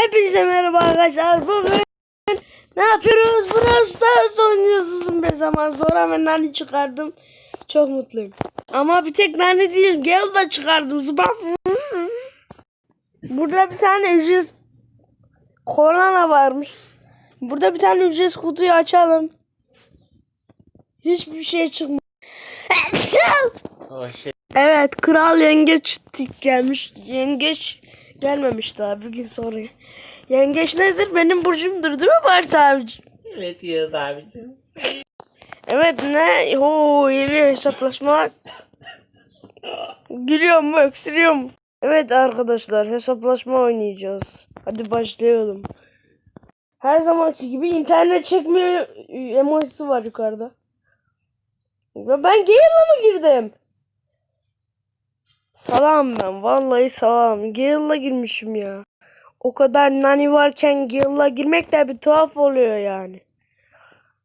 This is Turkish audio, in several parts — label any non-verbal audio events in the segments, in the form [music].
Hepinize merhaba arkadaşlar. Bugün ne yapıyoruz? Brawl Stars oynuyoruz uzun bir zaman sonra ve Nani çıkardım. Çok mutluyum. Ama bir tek Nani değil, Gale da çıkardım. Zıbaf. Burada bir tane ücretsiz korona varmış. Burada bir tane ücretsiz kutuyu açalım. Hiçbir şey çıkmıyor. Oh shit. Evet kral yengeç gelmiş. Yengeç gelmemiş daha bir gün sonra. Yengeç nedir? Benim burcumdur değil mi Bart abici? Evet Yağız abicim. Evet ne? Oo yeni hesaplaşma. Gülüyor mu öksürüyor mu? Evet arkadaşlar hesaplaşma oynayacağız. Hadi başlayalım. Her zamanki gibi internet çekmiyor emojisi var yukarıda. Ve ben Gale'la mı girdim? Salam ben. Vallahi salam. Gale'la girmişim ya. O kadar nani varken Gale'la girmek de bir tuhaf oluyor yani.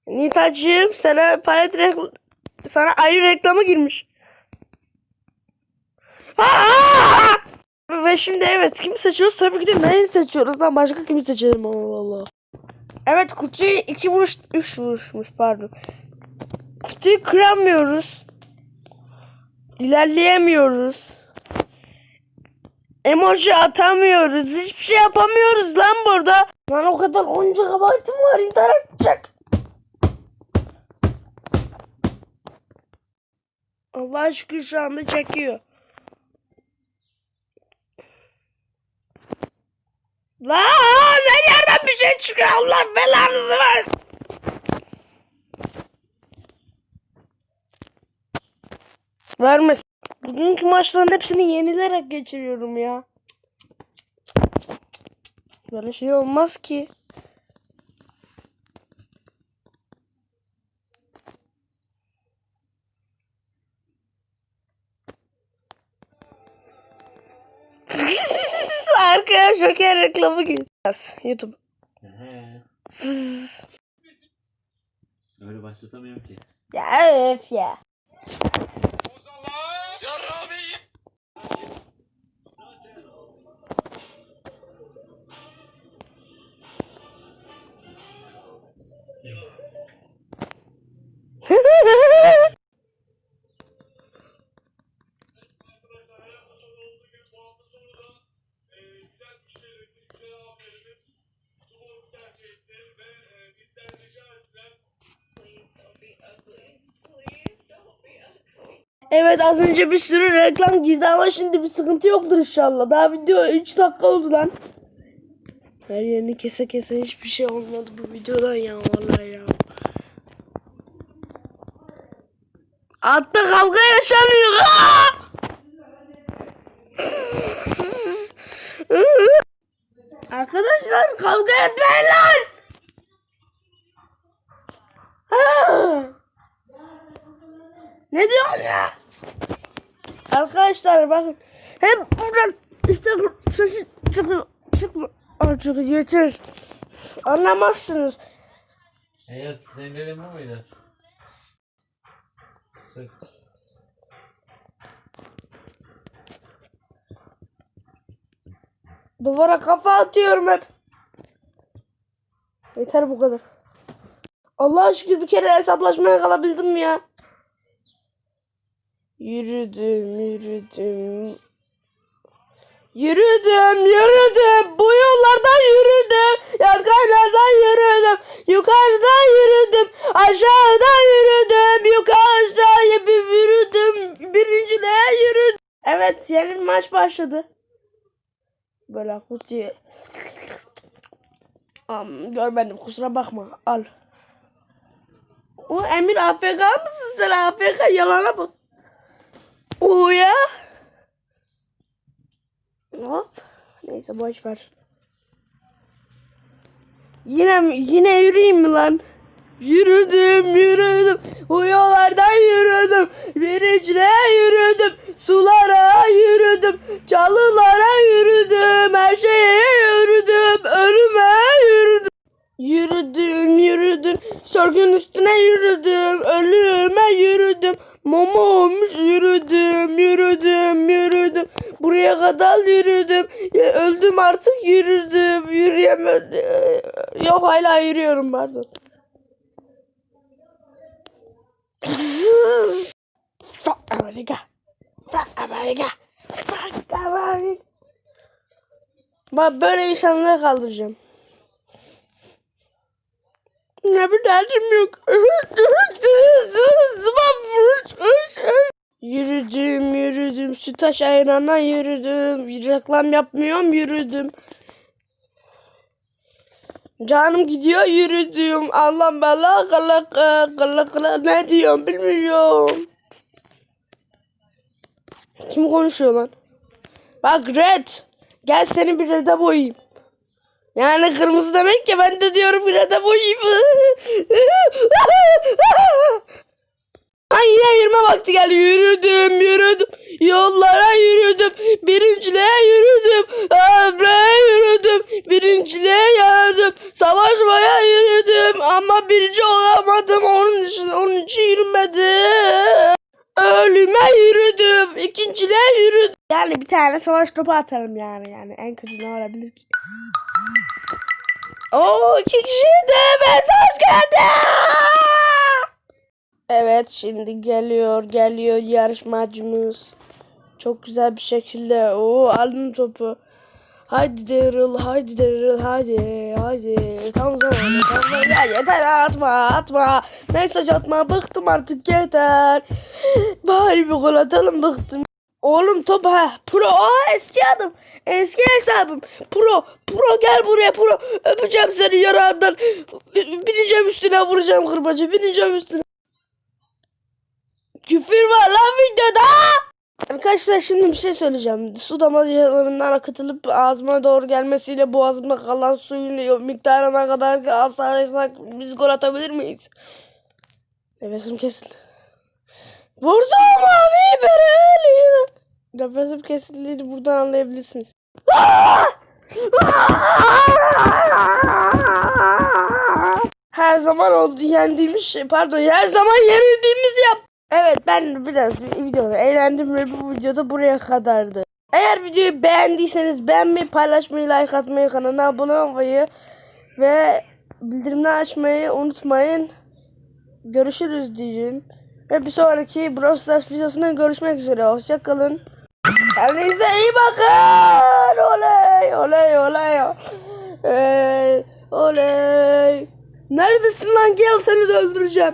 Nitacığım sana palet sana ayı reklamı girmiş. Aa! Ve şimdi evet kimi seçiyoruz? Tabii ki de Nani'yi seçiyoruz. Lan başka kimi seçelim Allah Allah. Evet kutuyu iki vuruş, üç vuruşmuş pardon. Kutuyu kıramıyoruz. İlerleyemiyoruz. Emoji atamıyoruz. Hiçbir şey yapamıyoruz lan burada. Lan o kadar 10 GB'ım var internet çek. Allah şükür şu anda çekiyor. Lan her yerden bir şey çıkıyor. Allah belanızı versin. Vermesin. Bugünkü maçların hepsini yenilerek geçiriyorum ya. Böyle şey olmaz ki. [laughs] Arkaya şoker reklamı gibi. YouTube. Öyle başlatamıyorum ki. Ya öf ya. Evet az önce bir sürü reklam girdi ama şimdi bir sıkıntı yoktur inşallah. Daha video 3 dakika oldu lan. Her yerini kese kese hiçbir şey olmadı bu videodan ya vallahi ya. Altta kavga yaşanıyor. [laughs] Arkadaşlar kavga etmeyin lan. Aa! Ne diyorsun ya? Arkadaşlar bakın. Hep buradan işte sesi çıkıyor. Çıkma. Artık yeter. Anlamazsınız. Yağız senin dediğin bu muydu? Sık. Duvara kafa atıyorum hep. Yeter bu kadar. Allah'a şükür bir kere hesaplaşmaya kalabildim ya. Yürüdüm, yürüdüm. Yürüdüm, yürüdüm. Bu yollardan yürüdüm. Yargaylardan yürüdüm. Yukarıdan yürüdüm. Aşağıdan yürüdüm. Yukarı aşağıya bir yürüdüm. Birinciliğe yürüdüm. Evet, yeni maç başladı. Böyle kutuyu. Am, görmedim kusura bakma. Al. O Emir AFK mısın sen AFK yalana bak. O ya. Hop. Neyse boş ver. Yine yine yürüyeyim mi lan? Yürüdüm yürüdüm bu yollardan yürüdüm Birinciliğe yürüdüm Sulara yürüdüm yürüdüm Buraya kadar yürüdüm Öldüm artık yürüdüm yürüdüm Yok hala yürüyorum pardon. Fuck Amerika. Fuck Amerika. Fuck Amerika. Bak böyle insanları kaldıracağım. Ne bir derdim yok. Yürüdüm yürüdüm. Sütaş ayranına yürüdüm. Reklam yapmıyorum yürüdüm. Canım gidiyor yürüdüm. Allah bela kala kala kala ne diyorum bilmiyorum. Kim konuşuyor lan? Bak Red. Gel seni bir red'e boyayayım. Yani kırmızı demek ki ben de diyorum bir red'e boyayayım. [laughs] Yine yürüme vakti geldi. Yürüdüm, yürüdüm. Yollara yürüdüm. Birinciliğe yürüdüm. Ömreye yürüdüm. Birinciliğe yürüdüm. Savaşmaya yürüdüm. Ama birinci olamadım. Onun için, onun için yürümedim. Ölüme yürüdüm. İkinciliğe yürüdüm. Yani bir tane savaş topu atarım yani. Yani en kötü ne olabilir ki? Oo iki kişi de mesaj geldi. Evet şimdi geliyor geliyor yarışmacımız. Çok güzel bir şekilde. Oo aldım topu. Haydi Daryl, haydi Daryl, haydi, haydi. Tam zamanı, tam zamanı. Ya yeter atma, atma. Mesaj atma, bıktım artık yeter. Bari bir gol atalım, bıktım. Oğlum top ha. Pro, aa eski adım. Eski hesabım. Pro, pro gel buraya pro. Öpeceğim seni yarağından. Bineceğim üstüne vuracağım kırbacı. Bineceğim üstüne. Küfür var lan videoda. Arkadaşlar şimdi bir şey söyleyeceğim. Su damacanalarından akıtılıp ağzıma doğru gelmesiyle boğazımda kalan suyun miktarına kadar asarsak biz gol atabilir miyiz? Nefesim kesildi. Vurdum abi bereli. Nefesim kesildiğini buradan anlayabilirsiniz. Her zaman oldu yendiğimiz şey pardon her zaman yenildiğimiz yap. Evet ben biraz videoda eğlendim ve bu videoda buraya kadardı. Eğer videoyu beğendiyseniz beğenmeyi, paylaşmayı, like atmayı, kanala abone olmayı ve bildirimleri açmayı unutmayın. Görüşürüz diyeceğim. Ve bir sonraki Brawl Stars videosunda görüşmek üzere. Hoşçakalın. Kendinize iyi bakın. Oley oley oley. Ee, oley. Neredesin lan gel seni de öldüreceğim.